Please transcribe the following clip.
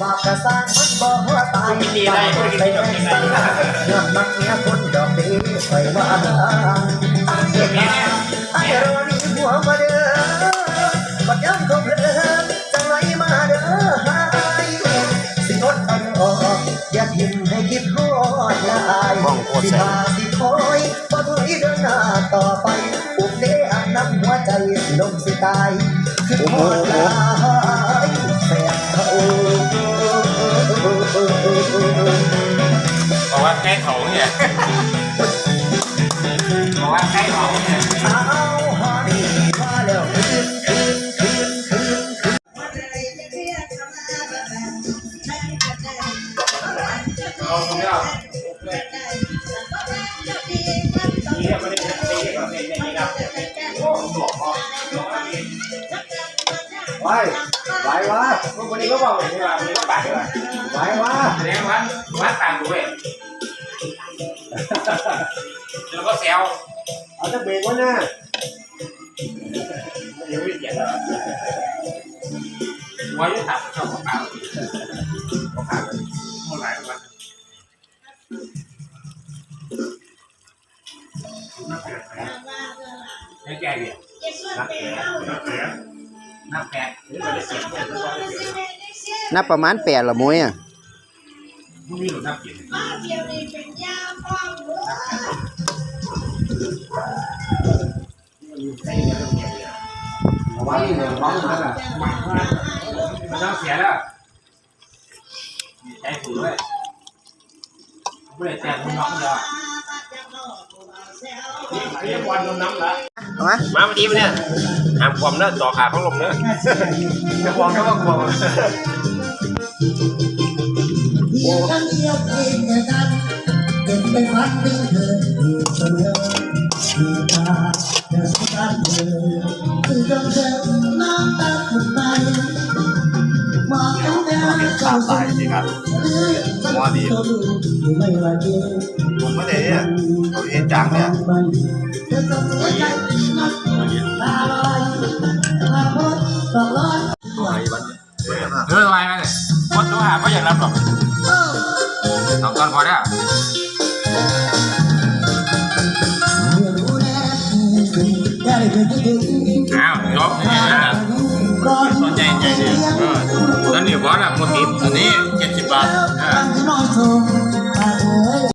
ว่ากระสานมันบอกว่าตายไปแน่สังหารเงื่อนมักเมียคนดอกดีไปว่าไอ้รอนี่หัวมาเด้อบัดย้ำเขาเพลินจังไรมาเด้อสิงดอันออกอย่าทิ้งให้คิดฮอดลายสิพาสิคอยบ่ถอยเดินหน้าต่อไปอุบเดอันน้ำหัวใจลมสิตายคือฮอดลายแฟนเขาบ อกว่าใกล้เขาเนี่ยบอกว่าใกล้เขาเนี่ยเอาฮอนี่มาแล้วคืนคืนคืนคืนคืนเอาตรงนี้เอานี่ไม่ได้ไม่ได้แบบนี้นี่ครับโอ้หลอกอ๋อหลอกอะไรไปไปวะวันนี้ก็บอกเลยว่ามีก็ปากเลยไปวะแสดงว่าว่าต่างด้วยแล้วก็แซวเอาจะเบรกวะเนี่ยยังไม่เขียนเลยว่าจะถามชอบของเขาของเขาเท่าไหร่วะไม่แก่เนี่ยนับแปดนับแปดนับแปดหรือเราจะเสียงเพื่อนทุกค นนับประมาณแปดละมุ้ยอะพรุ่งนี้หนูนับกี่เอาไว้เนี่ยเอาไว้นั่นน่ะมันต้องเสียแล้วใจฝืนด้วยไม่ได้แต่งน้องเดียวนี่บอลโดนน้ำละเอา มามาวันนี้เนี่ยห้ามความเนื้อต่อขาของลมเนื้อจะความก็ว่าความเพียงครั้งเดียวเองแค่นั้นเก็บไปฝันถึงเธออยู่เสมอที่ตาเธอสำคัญเธอคือจำเธอน้ำตาคนไปมองกันแน่ เจ้าสายจริงครับว่าดีไม่ว่าเจอผมไม่ได้เนี่ยเขาเห็นจังเนี่ยเธอต้องเสียใจนักตาลอยมาพบตลอดเออไปมาเลยวัดตัวหาก็อยากรับหรอกสองตอนพอแล้วรู้แน่ได้เป็นที่ดีอ้าวจบสนใจใจเนี่ยต อนนี้บอสอะ